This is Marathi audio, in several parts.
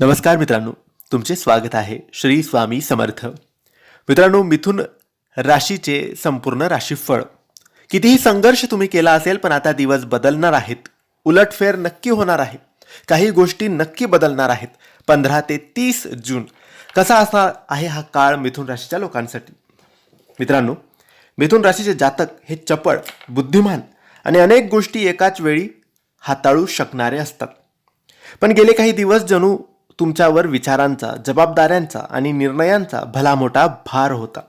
नमस्कार मित्रांनो तुमचे स्वागत आहे श्री स्वामी समर्थ. मित्रांनो मिथुन राशीचे संपूर्ण राशीफळ. कितीही संघर्ष तुम्ही केला असेल पण आता दिवस बदलणार आहेत. उलटफेर नक्की होणार आहे. काही गोष्टी नक्की बदलणार आहेत. पंधरा ते तीस जून. कसा असणार आहे हा काळ मिथुन राशीच्या लोकांसाठी? मित्रांनो मिथुन राशीचे जातक हे चपळ बुद्धिमान आणि अनेक गोष्टी एकाच वेळी हाताळू शकणारे असतात. पण गेले काही दिवस जणू तुमच्यावर विचारांचा जबाबदाऱ्यांचा आणि निर्णयांचा भला मोठा भार होता.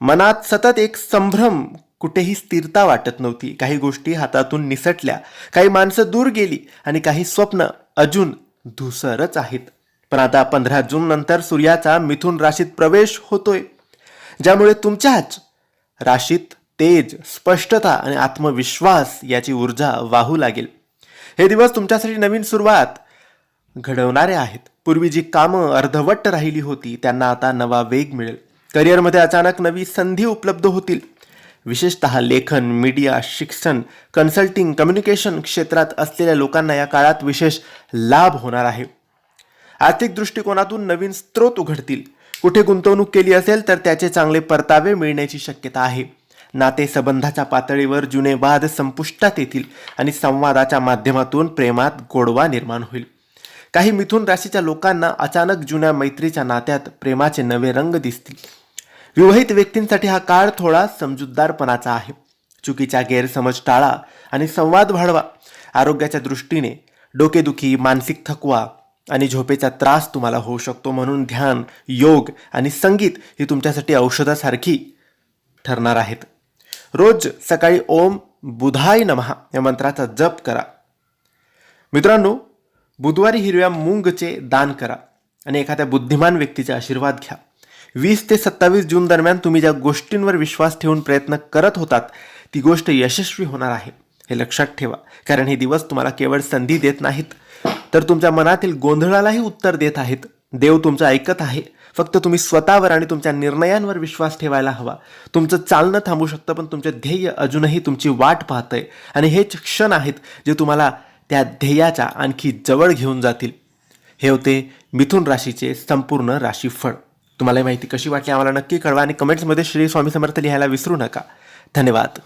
मनात सतत एक संभ्रम कुठेही स्थिरता वाटत नव्हती. काही गोष्टी हातातून निसटल्या काही माणसं दूर गेली आणि काही स्वप्न अजून धुसरच आहेत. पण आता पंधरा जून नंतर सूर्याचा मिथुन राशीत प्रवेश होतोय. ज्यामुळे तुमच्याच राशीत तेज स्पष्टता आणि आत्मविश्वास याची ऊर्जा वाहू लागेल. हे दिवस तुमच्यासाठी नवीन सुरुवात. घडवणारे आहेत. पूर्वी जी कामं अर्धवट राहिली होती त्यांना आता नवा वेग मिळेल. करिअरमध्ये अचानक नवी संधी उपलब्ध होतील. विशेषतः लेखन मीडिया शिक्षण कन्सल्टिंग कम्युनिकेशन क्षेत्रात असलेल्या लोकांना या काळात विशेष लाभ होणार आहे. आर्थिक दृष्टिकोनातून नवीन स्रोत उघडतील. कुठे गुंतवणूक केली असेल तर त्याचे चांगले परतावे मिळण्याची शक्यता आहे. नाते संबंधाच्या पातळीवर जुने वाद संपुष्टात येतील आणि संवादाच्या माध्यमातून प्रेमात गोडवा निर्माण होईल. काही मिथुन राशीच्या लोकांना अचानक जुन्या मैत्रीच्या नात्यात प्रेमाचे नवे रंग दिसतील. विवाहित व्यक्तींसाठी हा काळ थोडा समजूतदारपणाचा आहे. चुकीचा गैरसमज टाळा आणि संवाद वाढवा. आरोग्याच्या दृष्टीने डोकेदुखी मानसिक थकवा आणि झोपेचा त्रास तुम्हाला होऊ शकतो म्हणून ध्यान योग आणि संगीत ही तुमच्यासाठी औषधासारखी ठरणार आहेत. रोज सकाळी ओम बुधाय नमः या मंत्राचा जप करा. मित्रांनो बुधवारी हिरव्या मूंगचे दान करा आणि एखाद्या बुद्धिमान व्यक्तीचे आशीर्वाद घ्या. वीस ते सत्तावीस जून दरम्यान तुम्ही ज्या गोष्टींवर विश्वास ठेवून प्रयत्न करत होतात ती गोष्ट यशस्वी होणार आहे. हे लक्षात ठेवा कारण हे दिवस तुम्हाला केवळ संधी देत नाहीत तर तुमच्या मनातील गोंधळालाही उत्तर देत आहेत. देव तुमचं ऐकत आहे. फक्त तुम्ही स्वतःवर आणि तुमच्या निर्णयांवर विश्वास ठेवायला हवा. तुमचं चालणं थांबू शकतं पण तुमचे ध्येय अजूनही तुमची वाट पाहतंय. आणि हेच क्षण आहेत जे तुम्हाला त्या ध्येयाच्या आणखी जवळ घेऊन जातील. हे होते मिथुन राशीचे संपूर्ण राशीफळ. तुम्हाला माहिती कशी वाटली? आम्हाला नक्की कळवा आणि कमेंट्समध्ये श्री स्वामी समर्थ लिहायला विसरू नका. धन्यवाद.